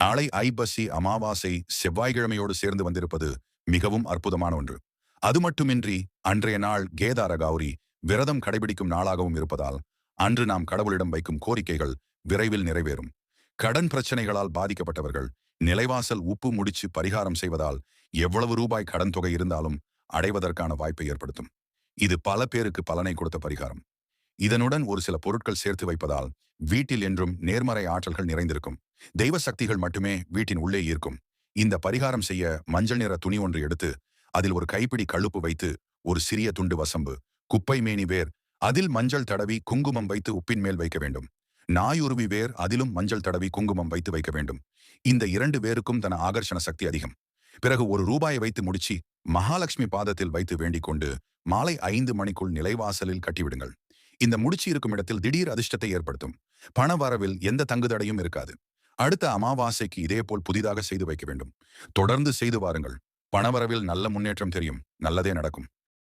நாளை ஐபசி அமாவாசை செவ்வாய்க்கிழமையோடு சேர்ந்து வந்திருப்பது மிகவும் அற்புதமான ஒன்று. அது மட்டுமின்றி அன்றைய நாள் கேதார கௌரி விரதம் கடைபிடிக்கும் நாளாகவும் இருப்பதால் அன்று நாம் கடவுளிடம் வைக்கும் கோரிக்கைகள் விரைவில் நிறைவேறும். கடன் பிரச்சனைகளால் பாதிக்கப்பட்டவர்கள் நிலைவாசல் உப்பு முடிச்சு பரிகாரம் செய்வதால் எவ்வளவு ரூபாய் கடன் தொகை இருந்தாலும் அடைவதற்கான வாய்ப்பை ஏற்படுத்தும். இது பல பேருக்கு பலனை கொடுத்த பரிகாரம். இதனுடன் ஒரு சில பொருட்கள் சேர்த்து வைப்பதால் வீட்டில் என்றும் நேர்மறை ஆற்றல்கள் நிறைந்திருக்கும். தெய்வ சக்திகள் மட்டுமே வீட்டின் உள்ளே இருக்கும் இந்த பரிகாரம் செய்ய மஞ்சள் நிற துணி ஒன்று எடுத்து அதில் ஒரு கைப்பிடி கழுப்பு வைத்து ஒரு சிறிய துண்டு வசம்பு குப்பை மேனி வேர் அதில் மஞ்சள் தடவி குங்குமம் வைத்து உப்பின் மேல் வைக்க வேண்டும். நாயுருவி வேர் அதிலும் மஞ்சள் தடவி குங்குமம் வைத்து வைக்க வேண்டும். இந்த இரண்டு வேருக்கும் தன ஆகர்ஷண சக்தி அதிகம். பிறகு ஒரு ரூபாயை வைத்து முடிச்சு மகாலட்சுமி பாதத்தில் வைத்து வேண்டிக் கொண்டு மாலை ஐந்து மணிக்குள் நிலைவாசலில் கட்டிவிடுங்கள். இந்த முடிச்சு இருக்கும் இடத்தில் திடீர் அதிர்ஷ்டத்தை ஏற்படுத்தும். பண வரவில் எந்த தங்குதடையும் இருக்காது. அடுத்த அமாவாசைக்கு இதேபோல் புதிதாக செய்து வைக்க வேண்டும். தொடர்ந்து செய்து வாருங்கள். பணவரவில் நல்ல முன்னேற்றம் தெரியும். நல்லதே நடக்கும்.